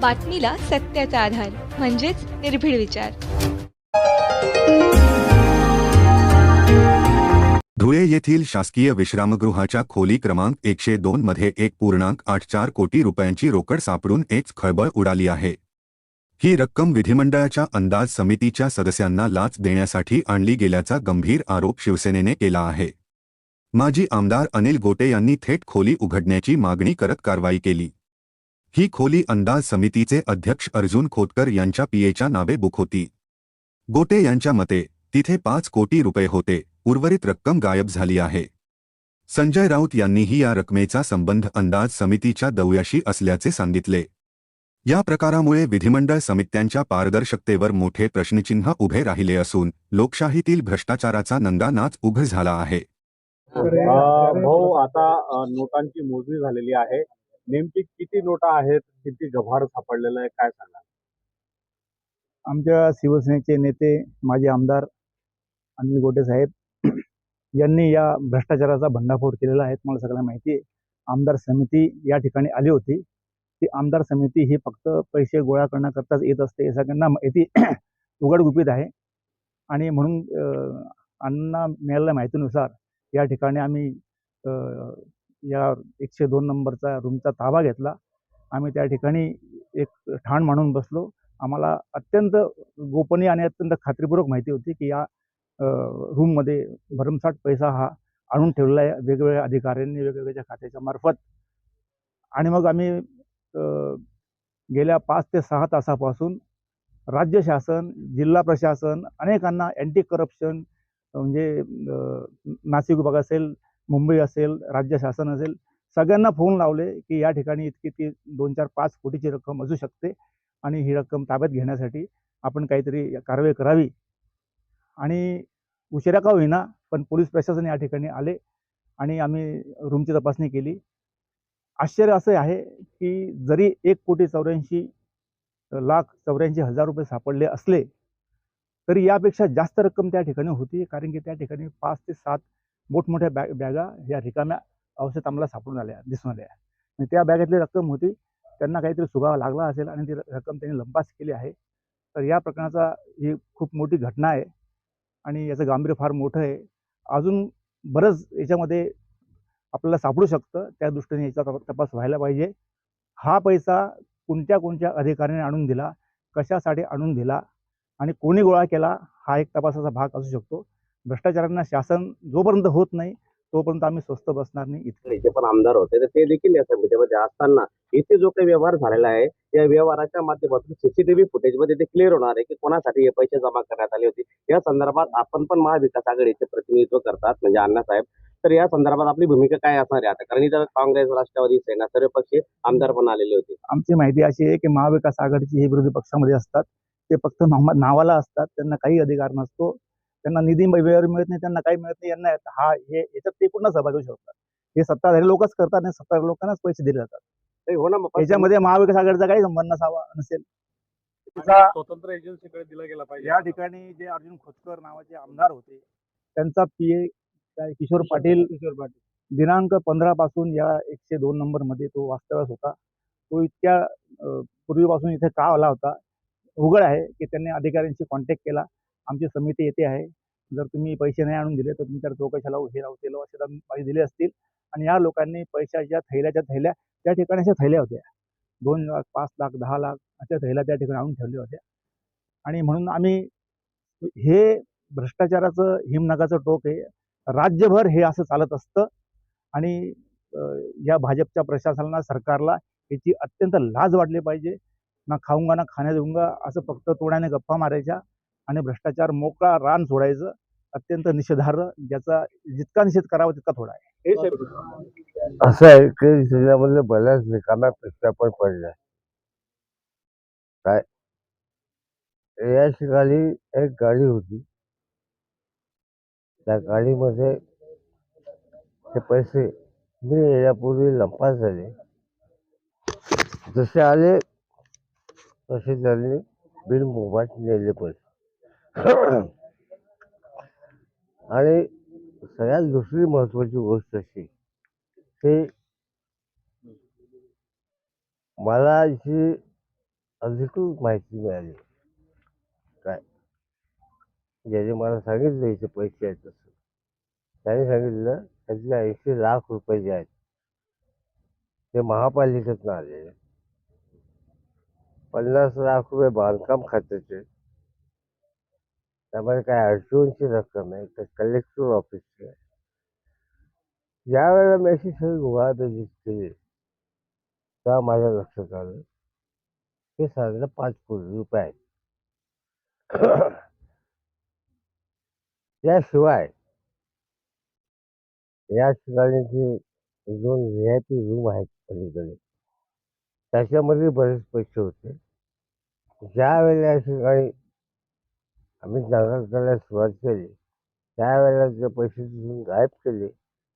बातमीला सत्याचा आधार म्हणजेच निर्भीड विचार. धुळे येथील शासकीय विश्रामगृहाच्या खोली क्रमांक एकशे दोन मध्ये एक पूर्णांक आठ चार कोटी रुपयांची रोकड सापडून एक खळबळ उडाली आहे. ही रक्कम विधिमंडळाच्या अंदाज समितीच्या सदस्यांना लाच देण्यासाठी आणली गेल्याचा गंभीर आरोप शिवसेनेने केला आहे. माजी आमदार अनिल गोटे यांनी थेट खोली उघडण्याची मागणी करत कारवाई केली. ही खोली अंदाज समितीचे अध्यक्ष अर्जुन खोतकर यांच्या पीएच्या नावे बुक होती. गोटे यांच्या मते तिथे पाच कोटी रुपये होते उर्वरित रक्कम गायब झाली आहे. संजय राऊत यांनीही या रकमेचा संबंध अंदाज समितीच्या दौऱ्याशी असल्याचे सांगितले. या प्रकारामुळे विधिमंडळ समित्यांच्या पारदर्शकतेवर मोठे प्रश्नचिन्ह उभे राहिले असून लोकशाहीतील भ्रष्टाचाराचा नंदानाच उघड झाला आहे. भाऊ आता नोटांची मोजणी झालेली आहे. नेमकी किती नोटा आहेत? किती गव्हार सापडलेलं आहे? काय सांगा आमच्या शिवसेनेचे नेते माजी आमदार अनिल गोटे साहेब यांनी या भ्रष्टाचाराचा भंडाफोड केलेला आहे तुम्हाला सगळ्यांना माहिती आहे. आमदार समिती या ठिकाणी आली होती. ती आमदार समिती ही फक्त पैसे गोळा करण्याकरताच येत असते हे सगळ्यांना माहिती उघडगुपित आहे. आणि म्हणून अण्णा मिळालेल्या माहितीनुसार या ठिकाणी आम्ही या एकशे दोन नंबरचा रूमचा ताबा घेतला. आम्ही त्या ठिकाणी एक ठाण मांडून बसलो. आम्हाला अत्यंत गोपनीय आणि अत्यंत खात्रीपूर्वक माहिती होती की या रूममध्ये भरमसाठ पैसा हा आणून ठेवलेला आहे वेगवेगळ्या अधिकाऱ्यांनी वेगवेगळ्या खात्याच्या मार्फत. आणि मग आम्ही गेल्या पाच ते सहा तासापासून राज्य शासन जिल्हा प्रशासन अनेकांना अँटी करप्शन म्हणजे नाशिक विभाग असेल मुंबई असेल राज्य शासन असेल सगळ्यांना फोन लावले की या ठिकाणी इतकी ती दोन चार पाच कोटीची रक्कम असू शकते आणि ही रक्कम ताब्यात घेण्यासाठी आपण काहीतरी कारवाई करावी. आणि उशिरा का होईना पण पोलीस प्रशासन या ठिकाणी आले आणि आम्ही रूमची तपासणी केली. आश्चर्य असं आहे की जरी एक कोटी चौऱ्याऐंशी लाख चौऱ्याऐंशी हजार रुपये सापडले असले तरी यापेक्षा जास्त रक्कम त्या ठिकाणी होती कारण की त्या ठिकाणी पाच ते सात मोठमोठ्या बॅग बॅगा या रिकाम्या अवस्थेत आम्हाला सापडून आल्या दिसून आल्या. आणि त्या बॅगेतली रक्कम होती त्यांना काहीतरी सुगावा लागला असेल आणि ती रक्कम त्यांनी लंपास केली आहे. तर या प्रकरणाचा ही खूप मोठी घटना आहे आणि याचं गांभीर्य फार मोठं आहे. अजून बरंच याच्यामध्ये आपल्याला सापडू शकतं त्या दृष्टीने याचा तपास व्हायला पाहिजे. हा पैसा कोणत्या कोणत्या अधिकाऱ्याने आणून दिला कशासाठी आणून दिला आणि कोणी गोळा केला हा एक तपासाचा भाग असू शकतो. भ्रष्टाचारांना शासन जोपर्यंत होत नाही तोपर्यंत आम्ही स्वस्त बसणार नाही इतकं जे पण आमदार होते तर ते देखील या समितीमध्ये असताना इथे जो काही व्यवहार झालेला आहे या व्यवहाराच्या माध्यमातून सीसीटीव्ही फुटेजमध्ये ते क्लिअर होणार आहे की कोणासाठी हे पैसे जमा करण्यात आले होते. या संदर्भात आपण पण महाविकास आघाडीचे प्रतिनिधित्व करतात म्हणजे अण्णासाहेब. तर या संदर्भात आपली भूमिका काय असणार आहे आता? कारण इथं काँग्रेस राष्ट्रवादी सेना सर्व पक्षी आमदार पण आलेले होते. आमची माहिती अशी आहे की महाविकास आघाडीची हे विरोधी पक्षामध्ये असतात. ते फक्त नाव- नावाला असतात. त्यांना काही अधिकार नसतो. त्यांना निधी वेळेवर मिळत नाही त्यांना काही मिळत नाही यांना हा हे याच्यात ते पूर्ण सहभागी होऊ शकतात. हे सत्ताधारी लोकच करतात आणि सत्ताधारी लोकांनाच पैसे दिले जातात. हो ना याच्यामध्ये महाविकास आघाडीचा काही संबंध नसावा नसेल. स्वतंत्र एजन्सीकडे दिला गेला पाहिजे. या ठिकाणी जे अर्जुन खोतकर नावाचे आमदार होते त्यांचा पीए काय किशोर पाटील किशोर पाटील. दिनांक पंधरा पासून या एकशे दोन नंबरमध्ये तो वास्तव्यास होता. तो इतक्या पूर्वीपासून इथे का आला होता? उघड आहे की त्यांनी अधिकाऱ्यांशी कॉन्टॅक्ट केला. आमची समिती येथे आहे. जर तुम्ही पैसे नाही आणून दिले तर तुमच्या चौकशा लावू हे लावू ते लावू असे पैसे दिले असतील. आणि या लोकांनी पैशाच्या थैल्याच्या थैल्या त्या ठिकाणी अशा थैल्या होत्या. दोन लाख पाच लाख दहा लाख अशा थैल्या त्या ठिकाणी आणून ठेवल्या होत्या. आणि म्हणून आम्ही हे भ्रष्टाचाराचं हिमनगाचं टोक आहे. राज्यभर हे असं चालत असतं. आणि या भाजपच्या प्रशासनाला सरकारला याची अत्यंत लाज वाटली पाहिजे. ना खाऊंगा ना खाण्या देऊंगा असं फक्त तोड्याने गप्पा मारायच्या. आणि भ्रष्टाचार मोकळा रान सोडायचं अत्यंत निषेधार्ह ज्याचा जितका निषेध करावा तितका थोडा आहे. असं आहे की जिल्ह्यामधल्या बऱ्याच रिकाम्या प्रस्तापन पडल्या काय? या ठिकाणी एक गाडी होती. त्या गाडीमध्ये ते पैसे मी येण्यापूर्वी लंपास झाले. जसे आले तसे त्यांनी बिल मोबाईल नेले पैसे. आणि सगळ्यात दुसरी महत्वाची गोष्ट अशी की मला जी अधिकृत माहिती मिळाली काय? ज्याने मला सांगितलं इथे पैसे आहेत तसं. त्याने सांगितलं त्यातले ऐंशी लाख रुपये जे आहेत ते महापालिकेतनं आलेले. पन्नास लाख रुपये बांधकाम खात्याचे. त्यामध्ये काय अडचणची रक्कम आहे तर कलेक्टर ऑफिसची आहे. ज्यावेळेला मी अशी सगळी गुहाबेजीत केली. तेव्हा माझ्या लक्षात आलं? हे साधारण पाच कोटी रुपये आहेत. याशिवाय या ठिकाणी जे दोन व्ही आय पी रूम आहेत पलीकडे त्याच्यामध्ये बरेच पैसे होते. ज्या वेळेला या ठिकाणी आम्ही जागा करायला सुरुवात केली. त्यावेळेला ते पैसे तिथून गायब केले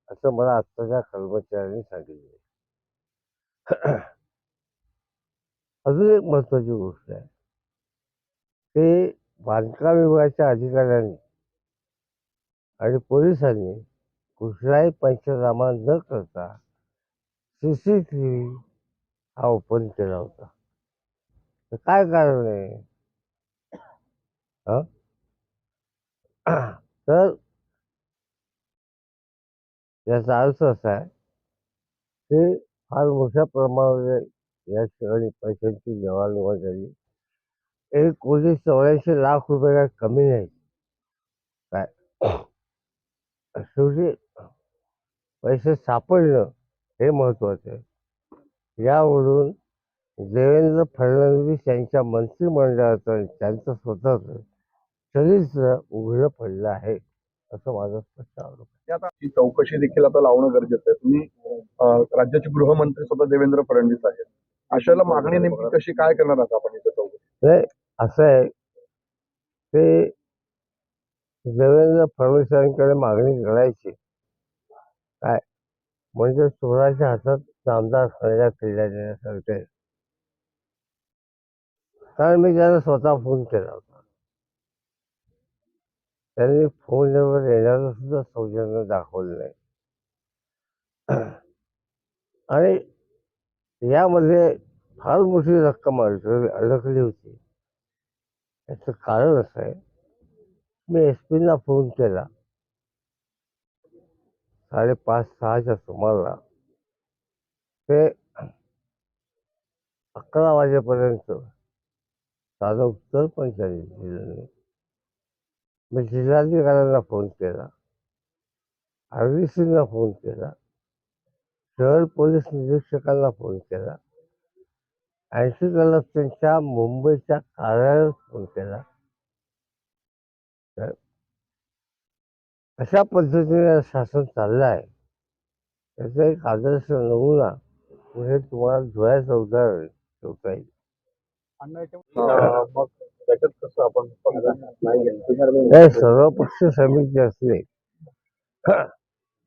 असं मला आत्ताच्या कर्मचाऱ्यांनी सांगितले. अजून एक महत्वाची गोष्ट आहे. ते बांधकाम विभागाच्या अधिकाऱ्यांनी आणि पोलिसांनी कुठलाही पंचनामा न करता सी सी टी व्ही हा ओपन केला होता. तर काय कारण आहे? हो? तर याचा अर्थ असा आहे की फार मोठ्या प्रमाणावर या ठिकाणी पैशांची देवाणघेवाण झाली. एक कोटी चौऱ्याऐंशी लाख रुपये काय कमी नाही. काय? शेवटी पैसे सापडणं हे महत्वाचं आहे. यावरून देवेंद्र फडणवीस यांच्या मंत्रिमंडळाचं त्यांचं स्वतःचं चरित्र उघडं पडलं आहे असं माझं स्पष्ट आरोप ही चौकशी देखील आता लावणं गरजेचं आहे. तुम्ही राज्याचे गृहमंत्री स्वतः देवेंद्र फडणवीस आहेत. अशाला मागणी नेमकी कशी काय करणार आहात आपण इथं चौकशी? असं आहे ते देवेंद्र फडणवीसांकडे मागणी करायची. काय? म्हणजे चोराच्या हातात आमदार खरेल्या किल्ल्या देण्यासारखे. कारण मी त्यांना स्वतः फोन केला होता. त्यांनी फोनवर येणारं सुद्धा सौजन्य दाखवलं नाही. आणि यामध्ये फार मोठी रक्कम अडकली अडकली होती. याचं कारण असं आहे मी एस पीना फोन केला. साडेपाच सहाच्या सुमाराला. ते अकरा वाजेपर्यंत साधं उत्तर पण त्यांनी दिलं नाही. मी जिल्हाधिकाऱ्यांना फोन केला. आर डी सीना फोन केला. शहर पोलीस निरीक्षकांना फोन केला. ऐंशी कलक्टरच्या मुंबईच्या कार्यालयात फोन केला. तर अशा पद्धतीने शासन चाललं आहे त्याचा एक आदर्श नमुना पुढे तुम्हाला धुळ्याचं उदाहरण ठेवता येईल त्याच्यात कसं आपण सर्व पक्ष समिती असले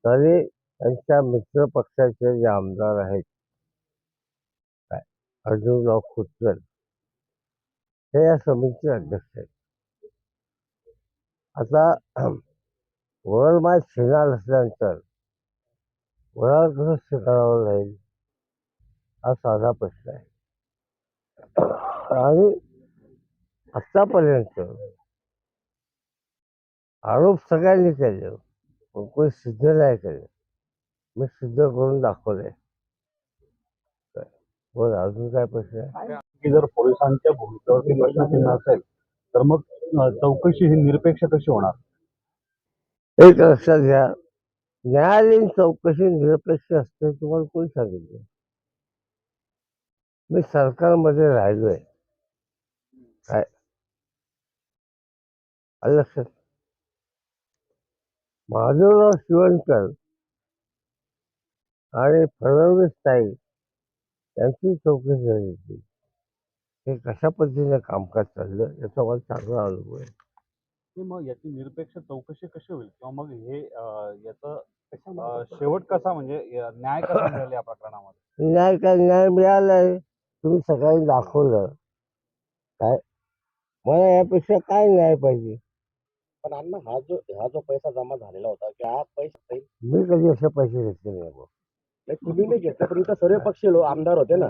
तरी त्यांच्या मित्र पक्षाचे जे आमदार आहेत काय अर्जुनराव खोतकर हे या समितीचे अध्यक्ष आहेत. आता वरमाय शिणार असल्यानंतर वरार कसं स्वीकारावं लागेल हा साधा प्रश्न आहे. आणि आतापर्यंत आरोप सगळ्यांनी केले. पण कोणी सिद्ध नाही केले. मी सिद्ध करून दाखवले. बोल अजून काय प्रश्न आहे? की जर पोलिसांच्या भूमिकेवरती प्रश्नचिन्ह असेल तर मग चौकशी ही निरपेक्ष कशी होणार? एक लक्षात घ्या. न्यायालयीन चौकशी निरपेक्ष असते तुम्हाला कोणी सांगितलं? मी सरकारमध्ये राहिलोय. काय? आलं लक्षात महादेवराव शिवणकर. आणि फडणवीस ताई यांची चौकशी झाली होती. हे कशा पद्धतीने कामकाज चाललं याचा मला चांगला अनुभव आहे. ते मग याची निरपेक्ष चौकशी कशी होईल? किंवा मग हे याचं शेवट कसा म्हणजे न्याय कसा मिळेल या प्रकरणामध्ये? न्याय काय न्याय मिळालाय. तुम्ही सकाळी दाखवलं. काय? मला यापेक्षा काय न्याय पाहिजे? पण अण्णा हा जो हा जो पैसा जमा झालेला होता की हा पैसा मी कधी असे पैसे घेतले नाही. तुम्ही नाही घेतला पण इथं सर्व पक्षी लो- आमदार होते ना